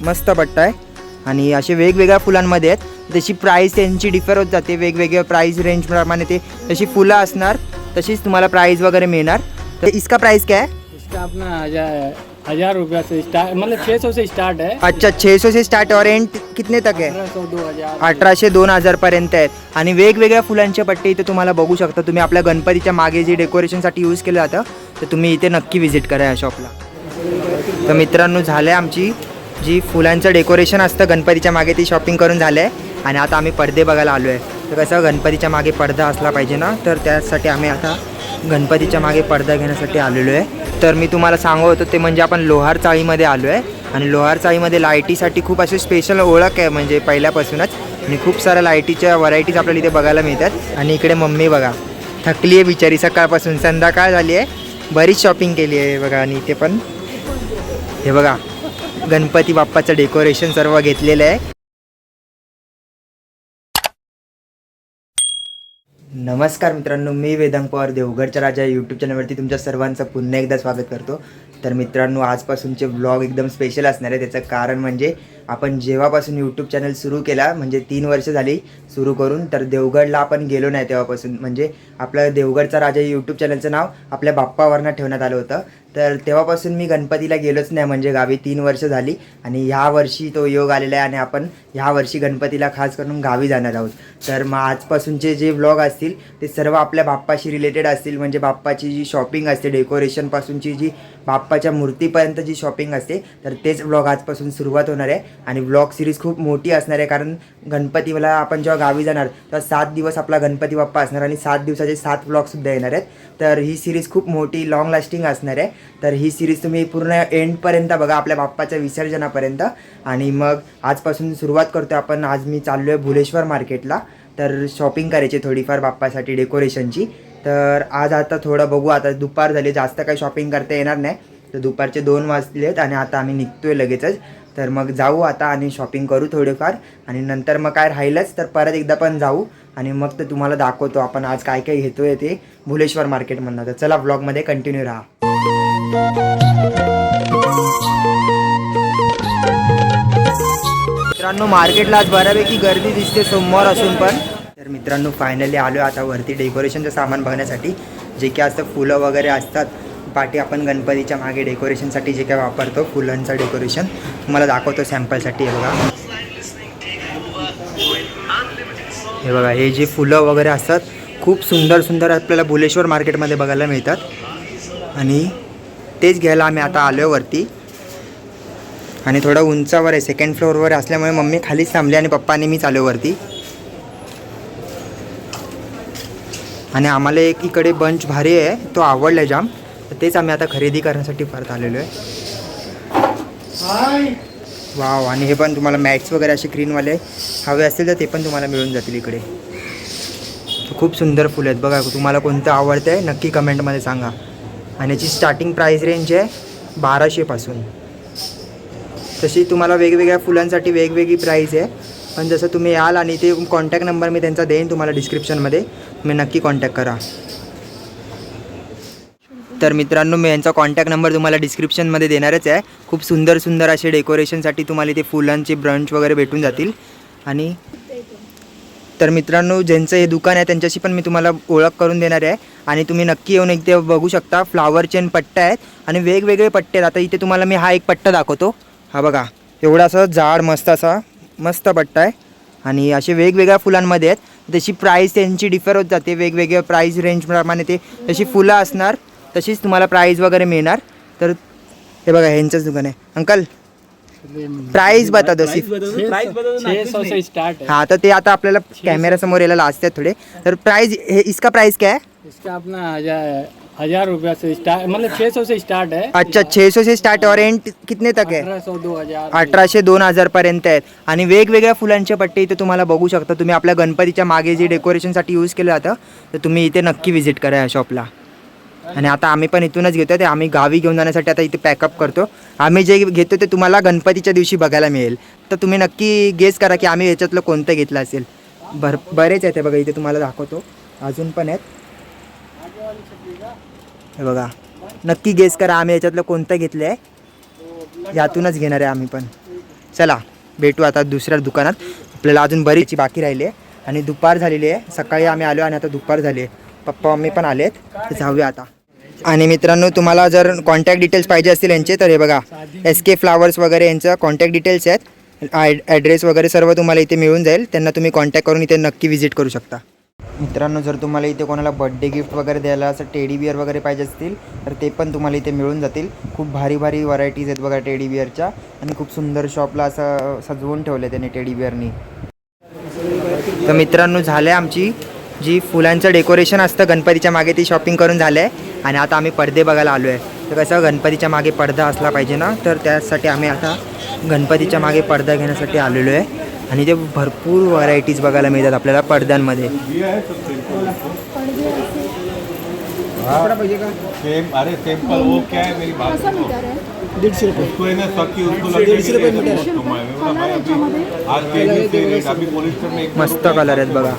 मस्त पट्टा आहे. आणि असे वेगवेगळ्या फुलांमध्ये आहेत. तशी प्राईस त्यांची डिफर होत जाते. वेगवेगळ्या प्राईस रेंजप्रमाणे ते तशी फुलं असणार तशीच तुम्हाला प्राईस वगैरे मिळणार. तर इसका प्राईस काय आहे इसका अपना हजार हजार रुपया से स्टार्ट मतलब छः सौ से स्टार्ट है. अच्छा छः सौ से स्टार्ट और एंड कितने तक है? पंद्रह सौ दो हजार. अठराशे दोन हजारपर्यंत आहेत आणि वेगवेगळ्या फुलांचे पट्टे इथे तुम्हाला बघू शकता. तुम्ही आपल्या गणपतीच्या मागे जे डेकोरेशनसाठी यूज केलं जातं तर तुम्ही इथे नक्की व्हिजिट करा या शॉपला तर मित्रांनो झालं आहे आमची जी फुलांचं डेकोरेशन असतं गणपतीच्या मागे ती शॉपिंग करून झालं आहे आणि आता आम्ही पडदे बघायला आलो आहे तर कसं गणपतीच्या मागे पडदा असला पाहिजे ना तर त्यासाठी आम्ही आता गणपतीच्या मागे पडदा घेण्यासाठी आलेलो आहे. तर मी तुम्हाला सांगू होतो ते म्हणजे आपण लोहार चाळीमध्ये आलो आहे आणि लोहार चाळीमध्ये लायटीसाठी खूप अशी स्पेशल ओळख आहे म्हणजे पहिल्यापासूनच. आणि खूप साऱ्या लायटीच्या व्हरायटीज आपल्याला इथे बघायला मिळतात. आणि इकडे मम्मी बघा थकली आहे बिचारी सकाळपासून. संध्याकाळ झाली आहे. बरीच शॉपिंग केली आहे बघा आणि इथे पण. हे बघा गणपती बाप्पाचं डेकोरेशन सर्व घेतलेलं आहे. नमस्कार मित्रांनो मी वेदांग पवार देवगडच्या राजा यूट्यूब चॅनलवरती तुमच्या सर्वांचं पुन्हा एकदा स्वागत करतो. तर मित्रांनो आजपासूनचे व्लॉग एकदम स्पेशल असणार आहे. त्याचं कारण म्हणजे आपण जेव्हापासून यूट्यूब चॅनल सुरू केला म्हणजे तीन वर्ष झाली सुरू करून तर देवगडला आपण गेलो नाही तेव्हापासून. म्हणजे आपलं देवगडचा राजा यूट्यूब चॅनलचं नाव आपल्या बाप्पावरनं ठेवण्यात आलं होतं. तर तेव्हापासून मी गणपतीला गेलोच नाही म्हणजे गावी तीन वर्ष झाली. आणि ह्या वर्षी तो योग आलेला आहे आणि आपण ह्या वर्षी गणपतीला खास करून गावी जाणार आहोत. तर मग आजपासूनचे जे व्लॉग असतील ते सर्व आपल्या बाप्पाशी रिलेटेड असतील. म्हणजे बाप्पाची जी शॉपिंग असते डेकोरेशनपासूनची जी बाप्पाच्या मूर्तीपर्यंत जी शॉपिंग असते तर तेच व्लॉग आजपासून सुरुवात होणार आहे. आणि व्लॉग सिरीज खूप मोठी असणार आहे कारण गणपतीला आपण जेव्हा गावी जाणार तेव्हा सात दिवस आपला गणपती बाप्पा असणार आणि सात दिवसाचे सात व्लॉगसुद्धा येणार आहेत. तर ही सिरीज खूप मोठी लाँग लास्टिंग असणार आहे. तर ही सिरीज तुम्ही पूर्ण एंडपर्यंत बघा आपल्या बाप्पाच्या विसर्जनापर्यंत. आणि मग आजपासून सुरुवात करतो आपण. आज मी चाललो आहे भुलेश्वर मार्केटला. तर शॉपिंग करायची थोडीफार बाप्पासाठी डेकोरेशनची तर आज आता थोडं बघू. आता दुपार झाली जास्त काही शॉपिंग करता येणार नाही. तर दुपारचे दोन वाजलेत आणि आता आम्ही निघतोय लगेचच. तर मग जाऊ आता आणि शॉपिंग करू थोडेफार. आणि नंतर मग काय राहिलंच तर परत एकदा पण जाऊ. आणि मग ते तुम्हाला दाखवतो आपण आज काय काय घेतोय ते भुलेश्वर मार्केटमधनं. तर चला ब्लॉगमध्ये कंटिन्यू राहा. मित्रांनो मार्केटला आज बऱ्यापैकी गर्दी दिसते सोमवार असून पण. तर मित्रांनो फायनली आलो आता वरती डेकोरेशनचं सामान बघण्यासाठी. जे की असतं फुलं वगैरे असतात पाठी आपण गणपतीच्या मागे डेकोरेशनसाठी जे काय वापरतो फुलांचं डेकोरेशन मला दाखवतो सॅम्पलसाठी. हे बघा. हे बघा हे जे फुलं वगैरे असतात खूप सुंदर सुंदर आपल्याला भुलेश्वर मार्केटमध्ये बघायला मिळतात. आणि तेच घ्यायला आम्ही आता आलो आहे वरती. आणि थोडं उंचावर आहे सेकंड फ्लोअरवर असल्यामुळे मम्मी खालीच थांबली आणि पप्पाने मी चालू वरती. आणि आम्हाला एक इकडे बंच भारी आहे तो आवडला जाम. तर तेच आम्ही आता खरेदी करण्यासाठी परत आलेलो आहे. वाव आणि हे पण तुम्हाला मॅट्स वगैरे असे ग्रीनवाले हवे असतील तर ते पण तुम्हाला मिळून जातील इकडे. खूप सुंदर फुलं आहेत. बघा तुम्हाला कोणतं आवडतं आहे नक्की कमेंटमध्ये सांगा. आणि याची स्टार्टिंग प्राईस रेंज आहे बाराशेपासून तशी तुम्हाला वेगवेगळ्या फुलांसाठी वेगवेगळी प्राईस आहे. पण जसं तुम्ही याल आणि ते कॉन्टॅक्ट नंबर मी त्यांचा देईन तुम्हाला डिस्क्रिप्शनमध्ये तुम्ही नक्की कॉन्टॅक्ट करा. तर मित्रांनो मी यांचा कॉन्टॅक्ट नंबर तुम्हाला डिस्क्रिप्शनमध्ये देणारच आहे. खूप सुंदर सुंदर असे डेकोरेशनसाठी तुम्हाला इथे फुलांचे ब्रंच वगैरे भेटून जातील. आणि तर मित्रांनो ज्यांचं हे दुकान आहे त्यांच्याशी पण मी तुम्हाला ओळख करून देणार आहे. आणि तुम्ही नक्की येऊन इथे बघू शकता फ्लावर चेन पट्ट्या आहेत आणि वेगवेगळे पट्टे आहेत. आता इथे तुम्हाला मी हा एक पट्टा दाखवतो. हा बघा एवढा असं जाड मस्त असा मस्त पट्टा आहे. आणि असे वेगवेगळ्या फुलांमध्ये आहेत. तशी प्राईस त्यांची डिफर होत जाते वेगवेगळ्या प्राईस रेंजप्रमाणे ते तशी फुलं असणार. तशीच तुम्हाला प्राईस वगैरे मिळणार. तर हे बघा ह्यांचंच दुकान आहे. अंकल प्राईस बता दो सिर्फ छः सौ से स्टार्ट है हाँ तो ते आता आपल्याला कॅमेरा समोर यायला असतात थोडे. तर प्राइस हे इसका प्राइस क्या है? इसका अपना हजार हजार रुपया से स्टार्ट मतलब छः सौ से स्टार्ट है. अच्छा छः सौ से स्टार्ट और एंड कितने तक है? पंद्रह सौ दो हजार. अठराशे दोन हजार पर्यंत आहेत. आणि वेगवेगळ्या फुलांचे पट्टे इथे तुम्हाला बघू शकता. तुम्ही आपल्या गणपतीच्या मागे जे डेकोरेशनसाठी यूज केलं जातं तर तुम्ही इथे नक्की व्हिजिट करा या शॉपला आणि आता आम्ही पण इथूनच घेतो ते आम्ही गावी घेऊन जाण्यासाठी आता इथे पॅकअप करतो. आम्ही जे घेतो ते तुम्हाला गणपतीच्या दिवशी बघायला मिळेल. तर तुम्ही नक्की गेस करा की आम्ही याच्यातलं कोणतं घेतलं असेल. भर बरेच आहेत बघा इथे तुम्हाला दाखवतो. अजून पण आहेत. हे बघा नक्की गेस करा आम्ही याच्यातलं कोणतं घेतलं आहे यातूनच घेणार आहे आम्ही पण. चला भेटू आता दुसऱ्या दुकानात. आपल्याला अजून बरीच बाकी राहिली आहे. आणि दुपार झालेली आहे. सकाळी आम्ही आलो आणि आता दुपार झाली आहे. पप्पा मम्मी पण आलेत. तर जाऊया आता. आणि मित्रांनो तुम्हाला जर कॉन्टॅक्ट डिटेल्स पाहिजे असतील यांचे तर हे बघा एस के फ्लावर्स वगैरे यांचं कॉन्टॅक्ट डिटेल्स आहेत. ॲड्रेस वगैरे सर्व तुम्हाला इथे मिळून जाईल. त्यांना तुम्ही कॉन्टॅक्ट करून इथे नक्की व्हिजिट करू शकता. मित्रांनो जर तुम्हाला इथे कोणाला बड्डे गिफ्ट वगैरे द्यायला असं टेडी बिअर वगैरे पाहिजे असतील तर ते पण तुम्हाला इथे मिळून जातील. खूप भारी भारी व्हरायटीज आहेत बघा टेडी बिअरच्या आणि खूप सुंदर शॉपला असं सजवून ठेवलं आहे त्याने टेडी बिअरनी तर मित्रांनो झालं आहे आमची जी फुलांचं डेकोरेशन असतं गणपतीच्या मागे ती शॉपिंग करून झालं आहे आणि आता आम्ही पडदे बघायला आलो आहे तर कसं गणपतीच्या मागे पडदा असला पाहिजे ना तर त्यासाठी आम्ही आता गणपतीच्या मागे पडदा घेण्यासाठी आलेलो आहे. आणि ते भरपूर व्हरायटीज बघायला मिळतात आपल्याला पडद्यांमध्ये. सेम अरे सिंपल वो क्या है दीडशे रुपये. है मस्त कलर आहेत बघा.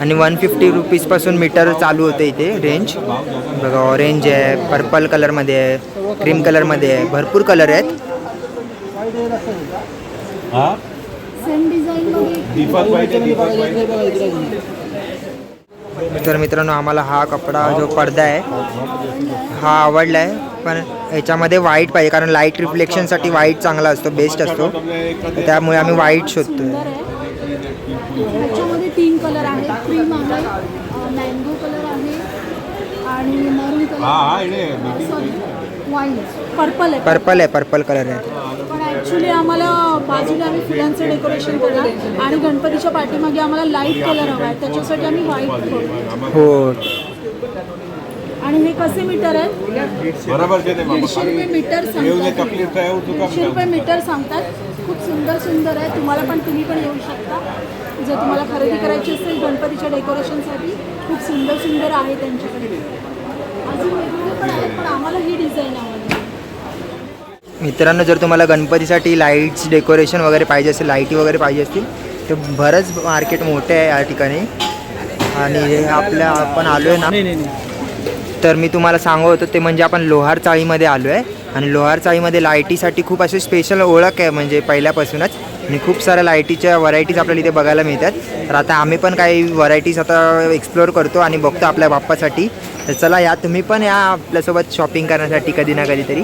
आणि वन फिफ्टी रुपीजपासून मीटर चालू होते इथे रेंज बघा ऑरेंज आहे पर्पल कलरमध्ये आहे क्रीम कलरमध्ये आहे. भरपूर कलर आहेत. हाँ? तर मित्रांनो आम्हाला हा कपडा जो पडदा आहे हा आवडला आहे पण याच्यामध्ये व्हाईट पाहिजे कारण लाइट रिफ्लेक्शनसाठी व्हाईट चांगला असतो बेस्ट असतो. त्यामुळे आम्ही व्हाईट शोधतोय. कलर आहे क्रीम आहे मँगो कलर आहे आणि मरून कलर सॉरी वाईट पर्पल आहे पर्पल आहे. पर्पल कलर आहे. पण ॲक्च्युली आम्हाला बाजूला आम्ही फुलांचं डेकोरेशन करणार आणि गणपतीच्या पाठीमागे आम्हाला लाइट कलर हवा आहे. त्याच्यासाठी आम्ही व्हाईट करू. हो. आणि हे कसे मीटर आहे? दीडशे रुपये मीटर सांगतात. दीडशे रुपये मीटर सांगतात. खूप सुंदर सुंदर आहे. तुम्हाला पण तुम्ही पण येऊ शकता. जर तुम्हाला खरेदी करायची असेल गणपतीच्या डेकोरेशनसाठी खूप सुंदर सुंदर आहे त्यांच्याकडे. अजून वेगवेगळे पण आहेत पण आम्हाला ही डिझाईन आवडली. मित्रांनो जर तुम्हाला गणपतीसाठी लाईट्स डेकोरेशन वगैरे पाहिजे असेल लाईटी वगैरे पाहिजे असतील तर बरंच मार्केट मोठे आहे या ठिकाणी. आणि हे आपल्या आपण आलो आहे ना तर मी तुम्हाला सांगत होतो ते म्हणजे आपण लोहार चाळीमध्ये आलो आहे आणि लोहार चाळीमध्ये लाईटीसाठी खूप असे स्पेशल ओळख आहे म्हणजे पहिल्यापासूनच. आणि खूप साऱ्या लाईटीच्या व्हरायटीज आपल्याला इथे बघायला मिळतात. तर आता आम्ही पण काही व्हरायटीज आता एक्सप्लोअर करतो आणि बघतो आपल्या बाप्पासाठी. तर चला या तुम्ही पण या आपल्यासोबत शॉपिंग करण्यासाठी कधी ना कधीतरी.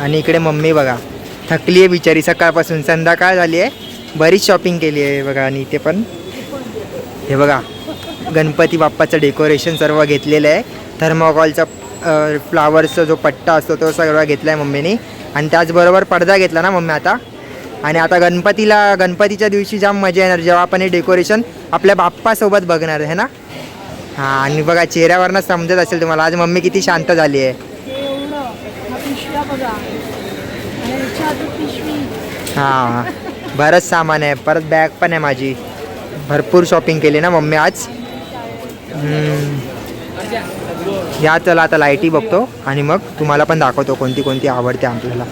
आणि इकडे मम्मी बघा थकली आहे बिचारी सकाळपासून. संध्याकाळ झाली आहे बरीच शॉपिंग केली आहे बघा आणि इथे पण. हे बघा गणपती बाप्पाचं डेकोरेशन सर्व घेतलेलं आहे. थर्मोकॉलचा फ्लावर्सचा जो पट्टा असतो तो सर्व घेतला आहे मम्मीने. आणि त्याचबरोबर पडदा घेतला ना मम्मी आता. आणि आता गणपतीला गणपतीच्या दिवशी जाम मजा येणार जेव्हा आपण हे डेकोरेशन आपल्या बाप्पासोबत बघणार आहे ना? हां आणि बघा चेहऱ्यावरनं समजत असेल तुम्हाला आज मम्मी किती शांत झाली आहे. हा हां बरंच सामान आहे परत बॅग पण आहे माझी. भरपूर शॉपिंग केली ना मम्मी आज. हम्म. या चला आता लाईटी बघतो आणि मग तुम्हाला पण दाखवतो कोणती कोणती आवडते आपल्याला.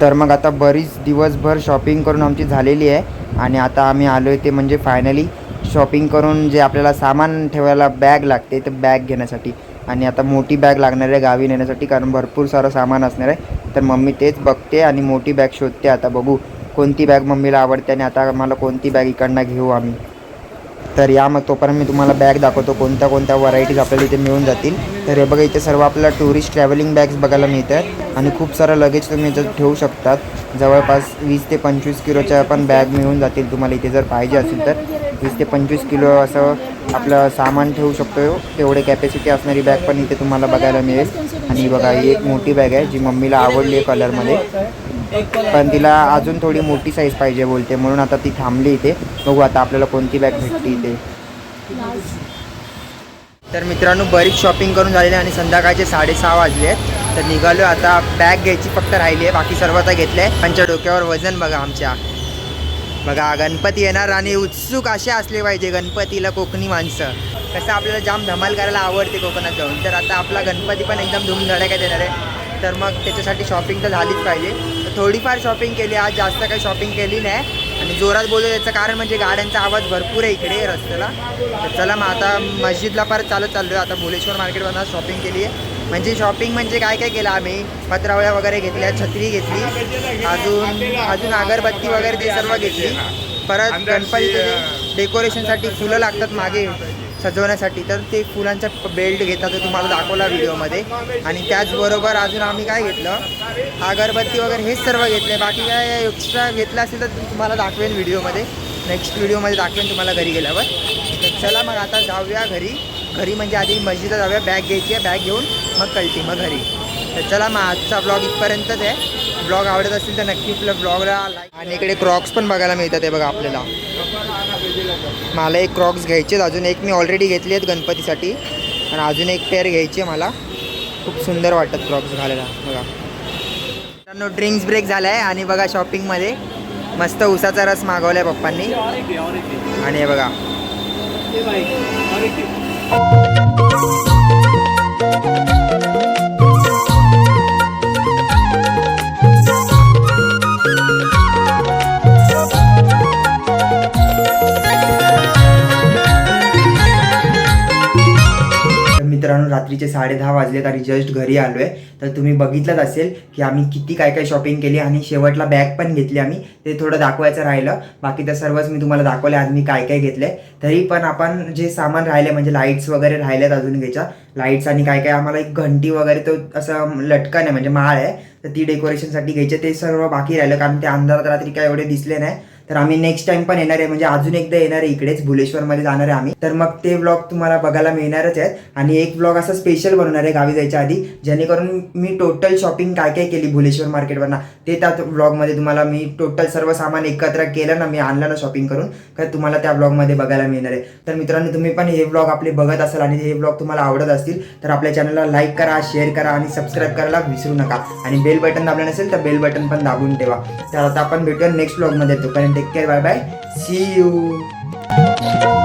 तर मग आता बरीच दिवसभर शॉपिंग करून आमची झालेली आहे आणि आता आम्ही आलो आहे ते म्हणजे फायनली शॉपिंग करून जे आपल्याला सामान ठेवायला बॅग लागते ते बॅग घेण्यासाठी. आणि आता मोठी बॅग लागणार आहे गावी नेण्यासाठी कारण भरपूर सारं सामान असणार आहे. तर मम्मी तेच बघते आणि मोठी बॅग शोधते. आता बघू कोणती बॅग मम्मीला आवडते आणि आता आम्हाला कोणती बॅग इकडनं घेऊ आम्ही. तर या मग तोपर्यंत मी तुम्हाला बॅग दाखवतो. कोणत्या कोणत्या व्हरायटीज आपल्याला इथे मिळून जातील. तर हे बघा इथे सर्व आपल्याला टुरिस्ट ट्रॅव्हलिंग बॅग्स बघायला मिळतात. आणि खूप सारं लगेज तुम्ही इथं ठेवू शकतात. जवळपास वीस ते पंचवीस किलोच्या पण बॅग मिळून जातील तुम्हाला इथे जर पाहिजे असेल तर. वीस ते पंचवीस किलो असं आपलं सामान ठेवू शकतो तेवढे कॅपॅसिटी असणारी बॅग पण इथे तुम्हाला बघायला मिळेल. आणि बघा ही एक मोठी बॅग आहे जी मम्मीला आवडली आहे कलरमध्ये पण तिला अजून थोडी मोठी साईज पाहिजे बोलते. म्हणून आता ती थांबली इथे. बघू आता आपल्याला कोणती बॅग भेटते इथे. तर मित्रांनो बरीच शॉपिंग करून झालेली आहे आणि संध्याकाळचे साडेसहा वाजले आहेत. तर निघालो आता. बॅग घ्यायची फक्त राहिली आहे. बाकी सर्व आता घेतलं आहे त्यांच्या डोक्यावर वजन बघा आमच्या. बघा गणपती येणार आणि उत्सुक असे असले पाहिजे. गणपतीला कोकणी माणसं. कसं आपल्याला जाम धमाल करायला आवडते कोकणात जाऊन. तर आता आपला गणपती पण एकदम धूमधडाक्यात येणार आहे. तर मग त्याच्यासाठी शॉपिंग तर झालीच पाहिजे. थोडीफार शॉपिंग केली आज जास्त काही शॉपिंग केली नाही. आणि जोरात बोलतो त्याचं कारण म्हणजे गाड्यांचा आवाज भरपूर आहे इकडे रस्त्याला. तर चला मग आता मस्जिदला परत चालत चाललो आहे आता भुलेश्वर मार्केटमधून शॉपिंग केली आहे. म्हणजे शॉपिंग म्हणजे काय काय केलं आम्ही? पत्रावळ्या वगैरे घेतल्या छत्री घेतली. अजून अजून अगरबत्ती वगैरे ते सर्व घेतली. परत गणपतीचे डेकोरेशनसाठी फुलं लागतात मागे. सजवण्यासाठी तर ते फुलांचा बेल्ट घेतात तो तुम्हाला दाखवला व्हिडिओमध्ये. आणि त्याचबरोबर अजून आम्ही काय घेतलं? अगरबत्ती वगैरे हेच सर्व घेतले बाकी काय एक्स्ट्रा घेतलं असेल तर तुम्हाला दाखवेन व्हिडिओमध्ये. नेक्स्ट व्हिडिओमध्ये दाखवेन तुम्हाला घरी गेल्यावर. तर चला मग आता जाऊया घरी. घरी म्हणजे आधी मस्जिदला जाऊया. बॅग घ्यायची आहे. बॅग घेऊन मग कळती मग घरी. तर चला मग आजचा ब्लॉग इथपर्यंतच आहे. ब्लॉग आवडत असेल तर नक्की आपल्या ब्लॉगला लाईक आणि इकडे क्रॉक्स पण बघायला मिळतात आहे बघा आपल्याला. मला एक क्रॉक्स घ्यायचे आहेत अजून एक मी ऑलरेडी घेतली आहेत गणपतीसाठी. आणि अजून एक पेअर घ्यायची आहे मला. खूप सुंदर वाटतात क्रॉक्स घालायला. बघा. मित्रांनो ड्रिंक्स ब्रेक झाला आहे आणि बघा शॉपिंगमध्ये मस्त उसाचा रस मागवला आहे पप्पांनी. आणि हे बघा. रात्रीचे साडे दहा वाजलेत आणि जस्ट घरी आलो आहे तर तुम्ही बघितलंच असेल की आम्ही किती काय काय शॉपिंग केली आणि शेवटला बॅग पण घेतली आम्ही. ते थोडं दाखवायचं राहिलं. बाकी तर सर्वच मी तुम्हाला दाखवले आज मी काय काय घेतलं तरी पण आपण जे सामान राहिले म्हणजे लाईट्स वगैरे राहिलेत अजून घ्यायच्या. लाईट्स आणि काय काय आम्हाला एक घंटी वगैरे तो असं लटकन आहे म्हणजे माळ आहे. तर ती डेकोरेशनसाठी घ्यायचे. ते सर्व बाकी राहिलं. कारण ते अंधारात रात्री काय एवढे दिसले नाही. तर आम्ही नेक्स्ट टाइम पण येणार आहे. म्हणजे अजून एकदा येणार आहे. इकडेच भुलेश्वरमध्ये जाणार आहे आम्ही. तर मग ते ब्लॉग तुम्हाला बघायला मिळणारच आहेत. आणि एक ब्लॉग असा स्पेशल बनवणार आहे गावी जायच्या आधी. जेणेकरून मी टोटल शॉपिंग काय काय केली भुलेश्वर मार्केटवरनं ते त्या ब्लॉगमध्ये तुम्हाला मी टोटल सर्व सामान एकत्र केलं ना मी आणलं ना शॉपिंग करून. तर तुम्हाला त्या ब्लॉगमध्ये बघायला मिळणार आहे. तर मित्रांनो तुम्ही पण हे ब्लॉग आपले बघत असाल आणि हे ब्लॉग तुम्हाला आवडत असतील तर आपल्या चॅनलला लाईक करा शेअर करा आणि सबस्क्राईब करायला विसरू नका. आणि बेल बटन दाबलं नसेल तर बेल बटन पण दाबून ठेवा. तर आता आपण भेटूया नेक्स्ट ब्लॉगमध्ये तोपर्यंत take care. Bye bye. See you.